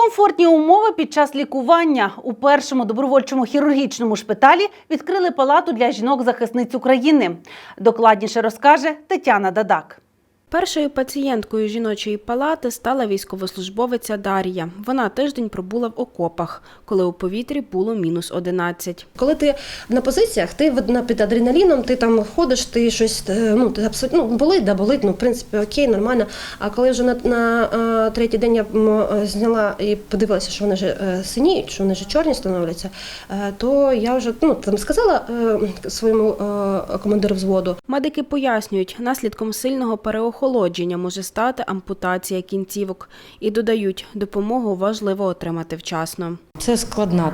Комфортні умови під час лікування у першому добровольчому хірургічному шпиталі відкрили палату для жінок-захисниць України. Докладніше розкаже Тетяна Дадак. Першою пацієнткою жіночої палати стала військовослужбовиця Дар'я. Вона тиждень пробула в окопах, коли у повітрі було мінус 11. Коли ти на позиціях, ти на- під адреналіном, ти там ходиш, ти щось е, ну ти абсолютно ну, болить, да болить, ну в принципі окей, нормально. А коли вже на, на е, третій день я е, зняла і подивилася, що вони вже синіють, що вони вже чорні становляться, то я вже ну там сказала своєму командиру взводу, Медики пояснюють, наслідком сильного переохолодження може стати ампутація кінцівок і додають, допомогу важливо отримати вчасно. Це складна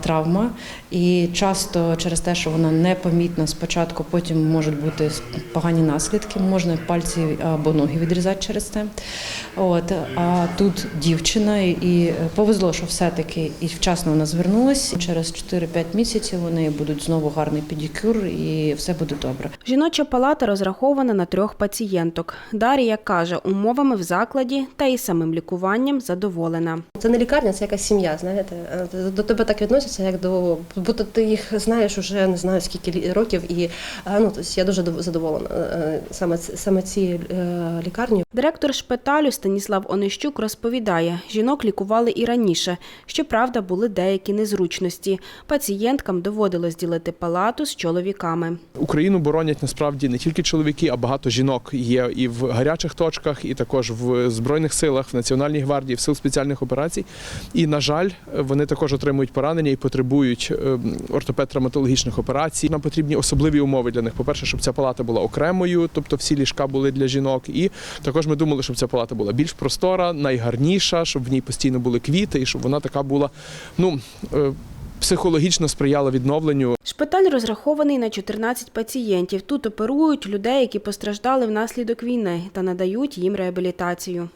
травма, і часто через те, що вона непомітна спочатку, потім можуть бути погані наслідки, можна пальці або ноги відрізати через це. От а тут дівчина, і повезло, що все-таки і вчасно вона звернулася. Через 4-5 місяців неї будуть знову гарний педикюр, і все буде добре. Жіноча палата розрахована на трьох пацієнток. Дар'я каже, умовами в закладі та і самим лікуванням задоволена. це не лікарня, це якась сім'я. Знаєте, Е, до тебе так відносяться, як до будто ти їх знаєш уже не знаю скільки років, і е, ну тобто я дуже дов- задоволена е, саме саме цією е, лікарнею. Директор шпиталю Станіслав Онищук розповідає, жінок лікували і раніше. Щоправда, були деякі незручності. Пацієнткам доводилось ділити палату з чоловіками. Україну боронять насправді не тільки чоловіки, а багато жінок є і в гарячих точках, і також в збройних силах, в Національній гвардії, в сил спеціальних операцій. І на жаль, вони також отримують поранення і потребують ем, ортопед-травматологічних операцій. Нам потрібні особливі умови для них. По-перше, щоб ця палата була окремою, тобто всі ліжка були для жінок. І також ми думали, щоб ця палата була більш простора, найгарніша, щоб в ній постійно були квіти, і щоб вона така була, ну. е, Психологічно сприяла відновленню Шпиталь розрахований на 14 пацієнтів. Тут оперують людей, які постраждали внаслідок війни та надають їм реабілітацію.